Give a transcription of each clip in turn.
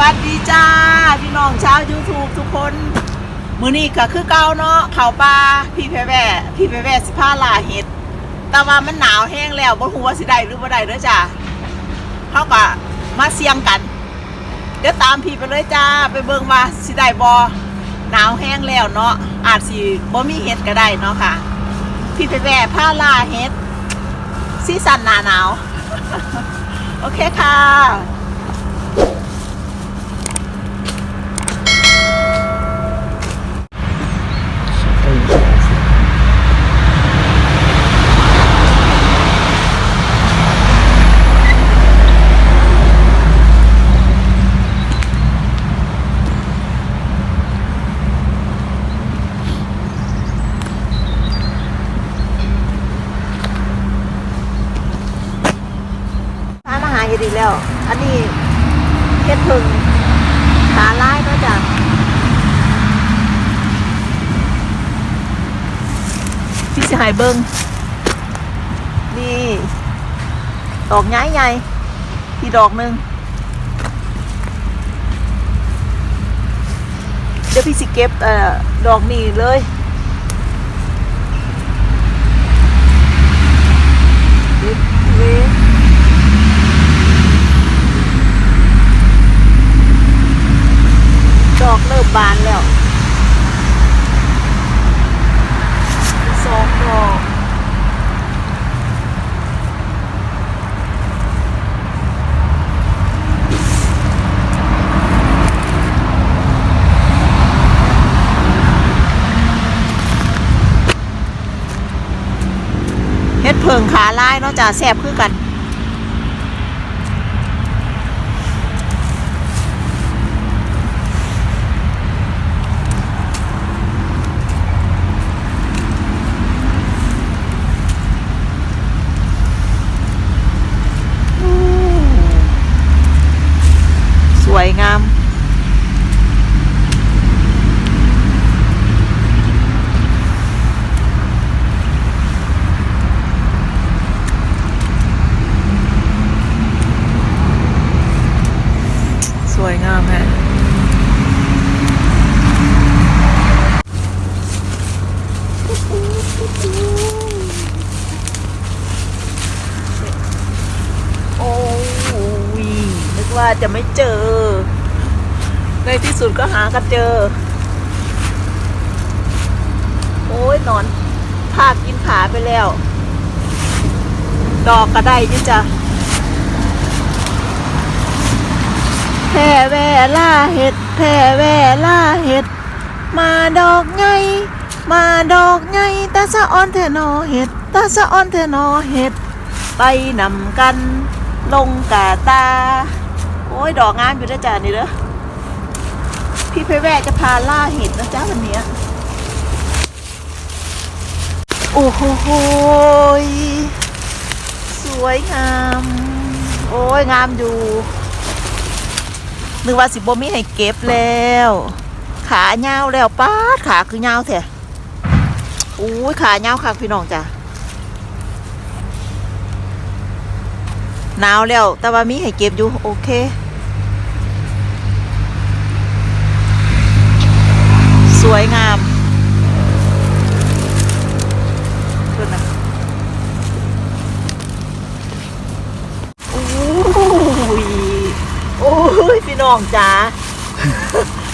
วัสดีจ้า พี่น้องชาว YouTube ทุกคน มือนี้ก็คือเก่าเนาะเขาปลาพี่แพรแว่พี่แพรแว่สิพาลาเห็ด แต่ว่ามันหนาวแห้งแล้วบ่ฮู้ว่าสิได้หรือบ่ได้เด้อจ้าเขาก็มาเสี่ยงกัน เดี๋ยวตามพี่ไปเลยจ้า ไปเบิ่งว่าสิได้บ่หนาวแห้งแล้วเนาะอาจสิบ่มีเห็ดก็ได้เนาะค่ะ พี่แพรแว่พาลาเห็ดซีซันหนาหนาว โอเคค่ะ ร้านอาหารอยู่ดีแล้ว อันนี้เฮ็ดพึ่งขาลายเนาะจ้ะพี่ สิหายเบิงนี่ดอกใหญ่ใหญ่ที่ดอกหนึ่งเดี๋ยวพี่สิเก็บเอ่อดอกนี้เลยเด็ดเว้ยดอกเริ่มบานแล้วสองดอกเฮ็ดเพิงขาลายเนาะจ้ะแซ่บคือกัน สวยงาม สวยงามฮะโอ้ยนึก ว่าจะไม่เจอ ในที่สุดก็หากันเจอ โอ้ยนอนพากินขาไปแล้ว ดอกก็ได้อยี่จ้ะแพ่แวล่าเห็ดแพ่แวล่าเห็ด มาดอกไง มาดอกไงตาสะออนเทนอเห็ดตาสะออนเทนอเห็ด ไปนำกันลงกาตา อ้ยดอกงามอยู่ด้วยจ้ะนี่เด้อพี่เพแวะจะพาล่าเห็ดนะจ๊ะวันนี้โอ้โหสวยงาม โอ้ยงามอยู่นึกว่าสิบมีให้เก็บแล้ว ขาเงาแล้วป้าดขาคือเงาวแท้โอ้ยขาเงาค่ะพี่น้องจ้ะหนาวแล้ว แต่ว่ามีให้เก็บอยู่ โอเค สวยงามดูนะโอ้ยโอ้ยพี่น้องจ๋า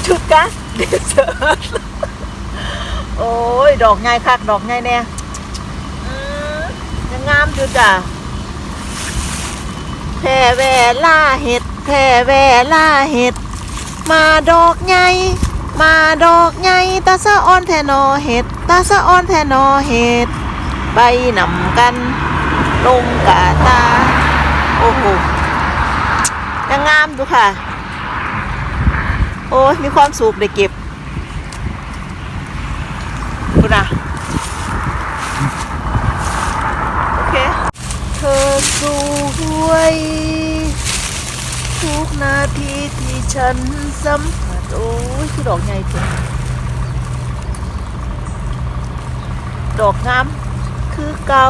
ชุดกะเดซอร์โอ้ย ดอกไงคัก ดอกไงแน่อืมยังงามอยู่จ้ะแพรแวล่าเห็ดแพรแวล่าเห็ด มาดอกไง มาดอกไงตาสะออนแทนอเห็ดตาสะออนแทนอเห็ดใบนำกัน ลงกาตา โอ้โหยังงามดูค่ะ โอ้ยมีความสุขได้เก็บดูนะโอเค เธอสวย ทุกนาทีที่ฉันสัมผ โอ้ยคือดอกใหญ่ถึงดอกงามคือเก่า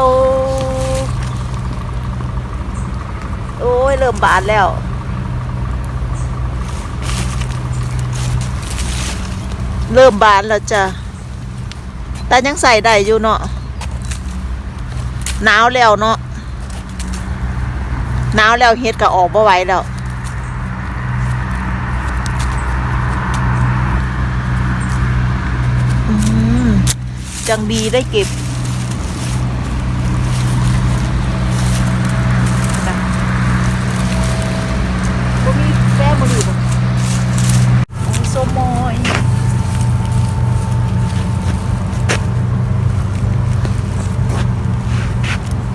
โอ้ย เริ่มบานแล้ว เริ่มบานแล้วจ้ะแต่ยังใส่ได้อยู่เนาะหนาวแล้วเนาะหนาวแล้วเฮ็ดก็ออกบ่ไหวแล้ว จังบีได้เก็บ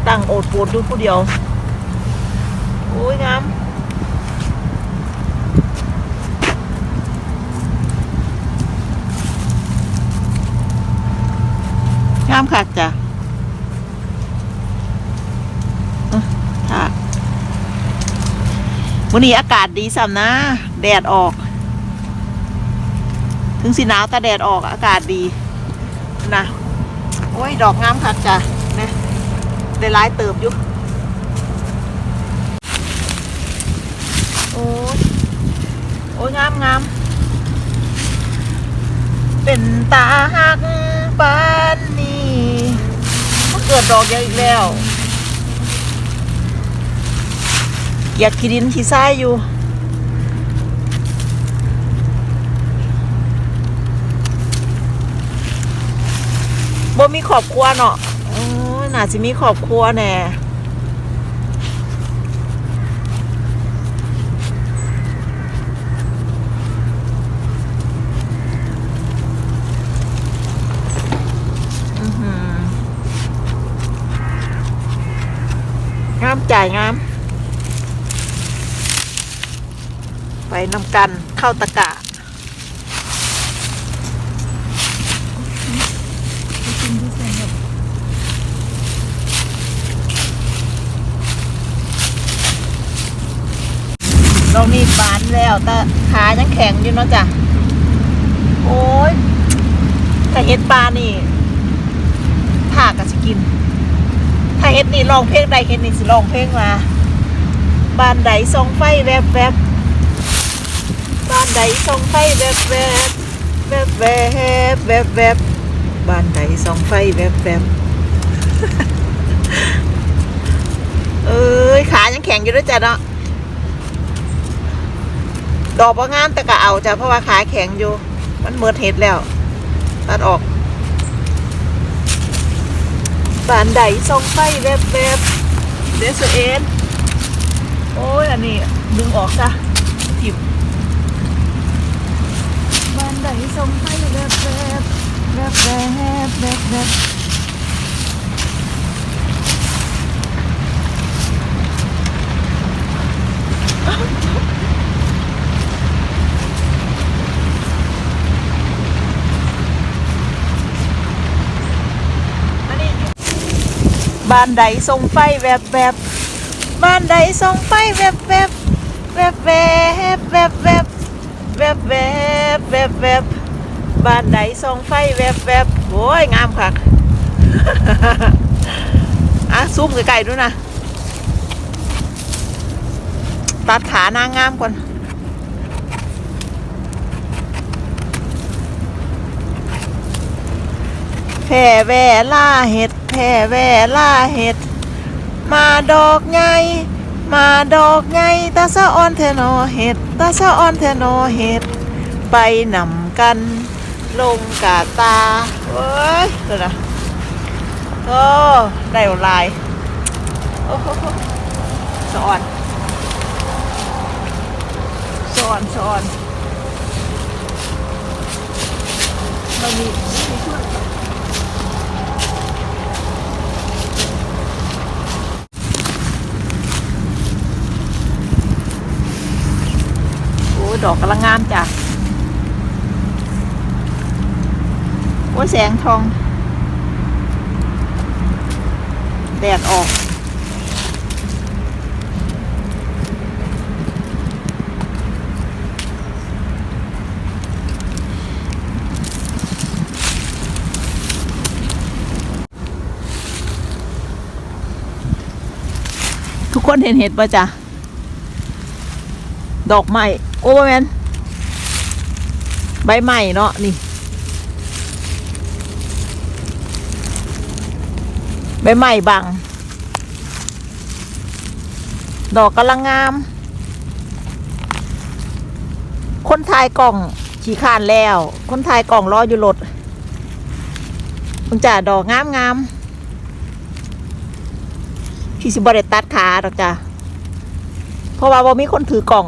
ตั้งโอดปวดดูผู้เดียวามคักจ้ะค่ะวันนี้อากาศดีสัมนะ แดดออก ถึงสีหนาวแต่แดดออกอากาศดีนะโอ้ย ดอกงามคักจ้ะนะได้หลายเติบอยู่โอ้ยโอ้ยงามงามเป็นตาหักปานนี้ เกิดดอกเดียวอีกแล้วอยากขี้ดินขี้ทรายอยู่บ่มีขอบครัวเนาะโอ้ยน่าสิมีขอบครัวแน่อื้อหืองามจ่ายงาม ไปนำกันเข้าตะกะเรามีบานแล้วแต่ขายังแข็งอยู่เนาะจ้ะ โอ้ยถ้าเฮ็ดปลานี่ผ่าก็สิกิน เฮ็ดนี่ลองเพลงใดเฮ็ดนี่สิลองเพลงมาบ้านใดส่องไฟแวบแวบบ้านใดส่องไฟแวบแวบแวบแวบแวบแวบบ้านใดส่องไฟแวบแวบเอ้ยขายังแข็งอยู่ด้วยจ้ะเนาะดอกว่างามแต่ก็เอาจ้ะเพราะว่าขาแข็งอยู่ มันเมิดเห็ดแล้ว ตัดออก บานใดส่องไฟแวบแวบเดสเอ็นโอ้ย อันนี้ดึงออกจ้ะถิบบานใดส่องไฟแวบแวบแวบแวบแวบแวบ บ้านใดส่องไฟแวบแวบบ้านใดส่องไฟแวบแวบแวบแวบแวบแวบแวบแวบแวบแวบบ้านใดส่องไฟแวบแวบโอ้ยงามคักอะซูมไกลๆดูนะตัดขานางงามก่อน แผ่แว่ล่าเห็ดแผ่แว่ล่าเห็ด มาดอกไง มาดอกไงตาสะออนเทนอเห็ดตาสะออนเทนอเห็ด ไปนำกัน ลงกาตาเว้ยเดี๋ยวนะโอ้ได้ลายโอ้โหสะออนสะออนสะออนมันมีมีช่วย โอ้ย ดอกกำลังงามจ้ะโอ้แสงทอง แดดออกทุกคนเห็นเห็ดปะจ๊ะ ดอกใหม่โอเวอร์แมนใบใหม่เนาะนี่ ใบใหม่บางดอกกำลังงาม คนถ่ายกล่องขี่คานแล้ว คนถ่ายกล่องรออยู่รถคุณจ่าดอกงามงามที่สิบริตัดขาดอกจ้าเพราะว่าบ่มีคนถือกล่อง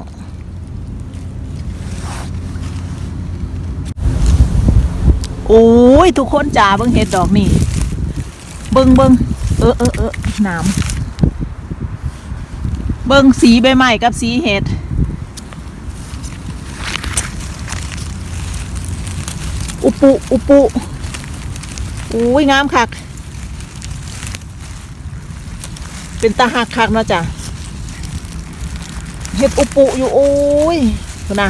โอ้ยทุกคนจ๋าเบิ่งเห็ดดอกนี่เบิ่งเบิ่งเออเออเออหนามเบิ่งสีใบไม้กับสีเห็ดอุปุอุปุอุ้ยงามคัก เป็นตาหักคักเนาะจ้ะเห็ดอุปุอยู่โอ้ยนะ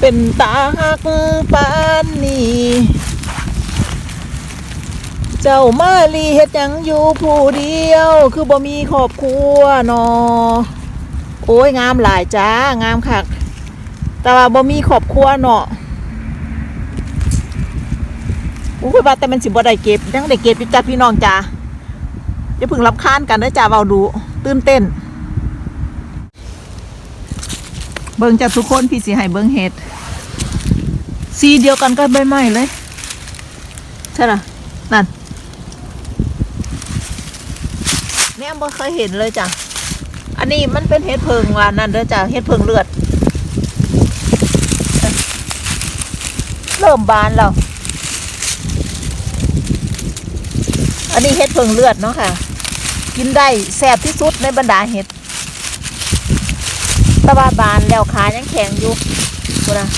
เป็นตาหักปานนี้เจ้ามาลีเฮ็ดหยังอยู่ผู้เดียว คือบ่มีครอบครัวนอโอ้ยงามหลายจ้างามคักแต่ว่าบ่มีครอบครัวเนาะอู้ว่าแต่มันสิบ่ได้เก็บยังได้เก็บอยู่จ้าพี่น้องจ้าอย่าเพิ่งรับค้านกันนะจ้าเว้าดูตื่นเต้น เบิ่งจากทุกคนพี่สิให้เบิ่งเห็ดสีเดียวกันก็ใบไม้เลย ใช่ล่ะนั่นแม่บ่เคยเห็นเลยจ้ะ อันนี้มันเป็นเห็ดเพิงว่านั่นเด้อจ้ะเห็ดเพิงเลือด เริ่มบานแล้วอันนี้เห็ดเพิงเลือดเนาะค่ะ กินได้แซ่บที่สุดในบรรดาเห็ดแตะวาบานแล้วขายังแข็งอยู่กูนะ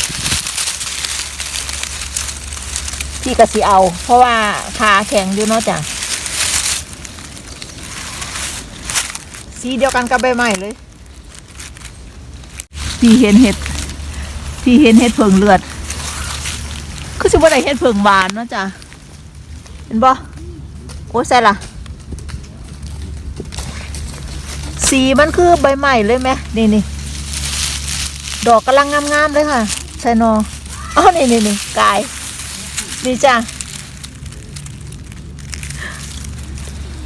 พี่ก็สิเอา เพราะว่าขาแข็งอยู่เนาะจ้ะสีเดียวกันกับใบไม้เลย พี่เห็นเห็ด พี่เห็นเห็ดเพิงเลือด คือสิบ่ได้เห็ดเพิงหวานเนาะจ้ะ เห็นบ่โอ้ใส่ละสีมันคือใบไม้เลยไหมนี่นี่ ดอกกำลังงามๆเลยค่ะใส่นออ๋อนี่นี่นี่กายนี่จ้ะ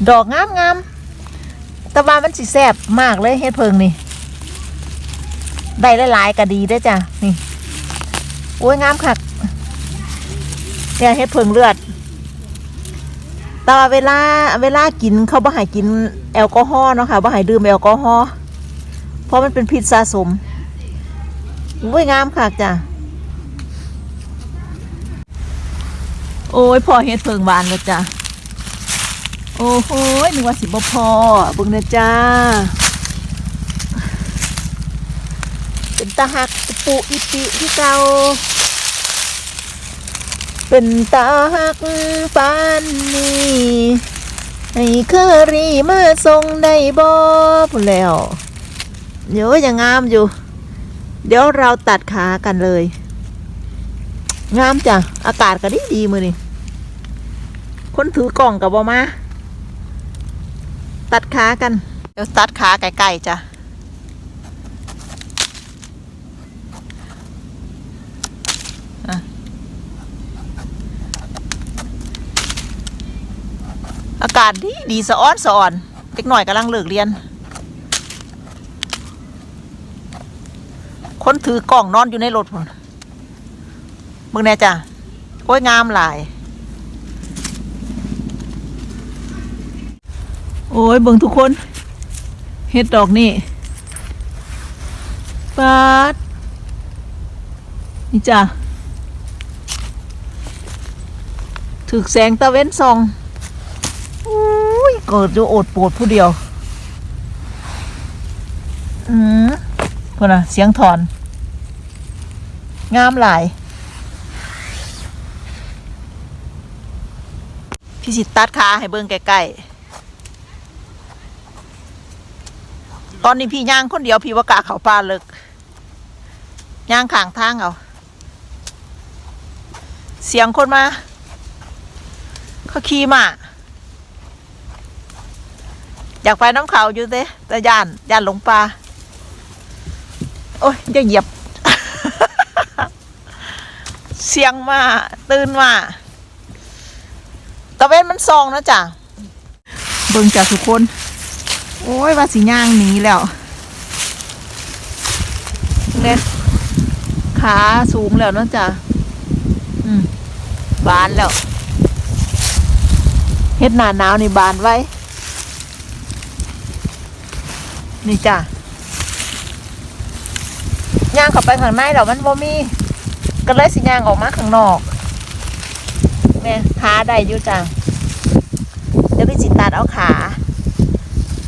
ดอกงามงามแต่ว่ามันสิแซ่บมากเลยเฮ็ดเพิงนี่ได้หลายๆก็ดีได้จ้ะนี่โอ้ยงามคักเนี่ยเฮ็ดเพิงเลือดแต่ว่าเวลาเวลากินเขาบ่ให้กินแอลกอฮอล์เนาะค่ะบ่ให้ดื่มแอลกอฮอล์เพราะมันเป็นพิษสะสม โอ้ยงามคักจ้ะ โอ้ยพอเฮ็ดเพิงบานแล้วจ้ะ โอ้โหนึกว่าสิบ่พอเบิ่งเด้อจ้า เป็นตาหักปุอิปิที่เก่าเป็นตาหักปานนี้ให้เคอรีมาส่งได้บ่พูนแล้วเดี๋ยวยังงามอยู่ เดี๋ยวเราตัดขากันเลย งามจ้ะ อากาศก็ดีดีมือนี่คนถือกล่องกับบอมา ตัดขากัน เดี๋ยวตัดขาไก่ๆจ้ะอากาศดีดีสะอ้อนสะอ่อนเด็กหน่อยกำลังเลิกเรียน คนถือกล่องนอนอยู่ในรถพุ่นมึงแน่จ้ะโอ้ยงามหลาย โอ้ยเบิ่งทุกคนเฮ็ดดอกนี่ปาดนี่จ้ะถึกแสงตะเว้นส่องอุ้ยเกิดอยู่โอดปวดผู้เดียว อืมคนน่ะ เสียงถอน งามหลาย พี่สิตัดขาให้เบิ่งใกล้ๆตอนนี้พี่ย่างคนเดียวพี่ว่ากาเขาป่าเลิกย่างข้างทางเอา เสียงคนมา เขาขี่มา อยากไปน้ำเขาอยู่เด้แต่ย่านย่านหลงป่าโอ้ยจะเหยียบ เสียงมาตื่นมาตะเวนมันซองนะจ้ะเบิ่งจ้ะทุกคน โอ้ยว่าสิย่างหนีแล้วเล็ดขาสูงแล้วนะจ้ะอืมบานแล้วเฮ็ดหนาหนาวนี่บานไว้ นี่จ้ะย่างเข้าไปข้างในแล้วมันบ่มี ก็เลยสิย่างออกมาข้างนอกแม่ขาได้อยู่จ้ะเดี๋ยวพี่สิตัดเอาขา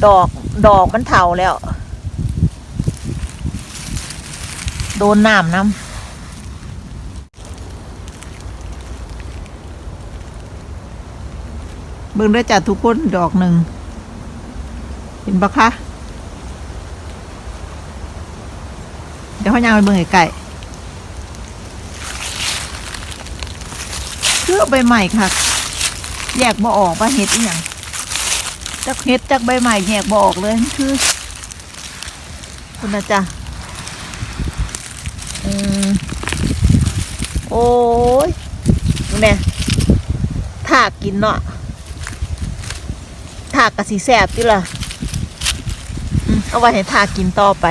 ดอกดอกมันเถาแล้ว โดนน้ำน้ำเบิ่งได้จ้ะทุกคนดอกหนึ่ง เห็นปะคะ เดี๋ยวเขาย่างไปเบิ่งไก่ คือใบใหม่ค่ะแยกบ่ออกว่าเห็ดอย่างจักเห็ดจักใบใหม่แยกบ่ออกเลยคือคุณนะจ๊ะอืมโอ้ยเนี่ยถากกินเนาะถากกะสีแสบติล่ะอืมเอาไว้ให้ถากกินต่อไป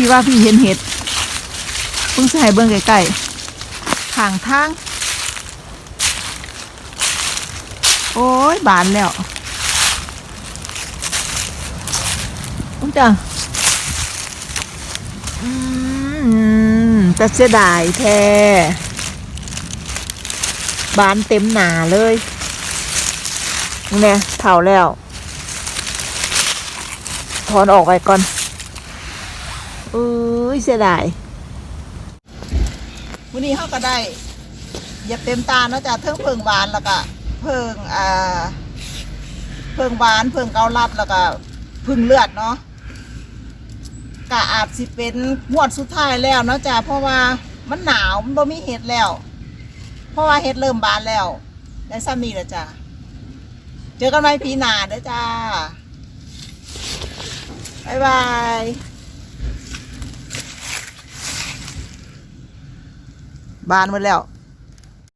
พี่ว่าพี่เห็นเห็ดเพิ่งใส่เบิ้งใกล้ๆข้างทาง โอ้ย บานแล้วต้งจ้ะอืมแต่เสียดายแท้บานเต็มหนาเลยเนี่ยเผาแล้ว ถอนออกไปก่อน อุ้ยเสียดายวันนี้เขาก็ได้เหยียบเต็มตาเนาะจ้ะเทิงเพิงหวานแล้วก็เพิงอ่าเพิงหวานเพิงเกาลัดแล้วก็พึ่งเลือดเนาะก็อาจสิเป็นงวดสุดท้ายแล้วเนาะจ้ะเพราะว่ามันหนาวมันบ่มีเห็ดแล้ว เพราะว่าเห็ดเริ่มบานแล้วได้ซ้ำนี่แหละจ้ะเจอกันใหมปีหน้าเด้อจ้าบ๊ายบาย บานหมดแล้ว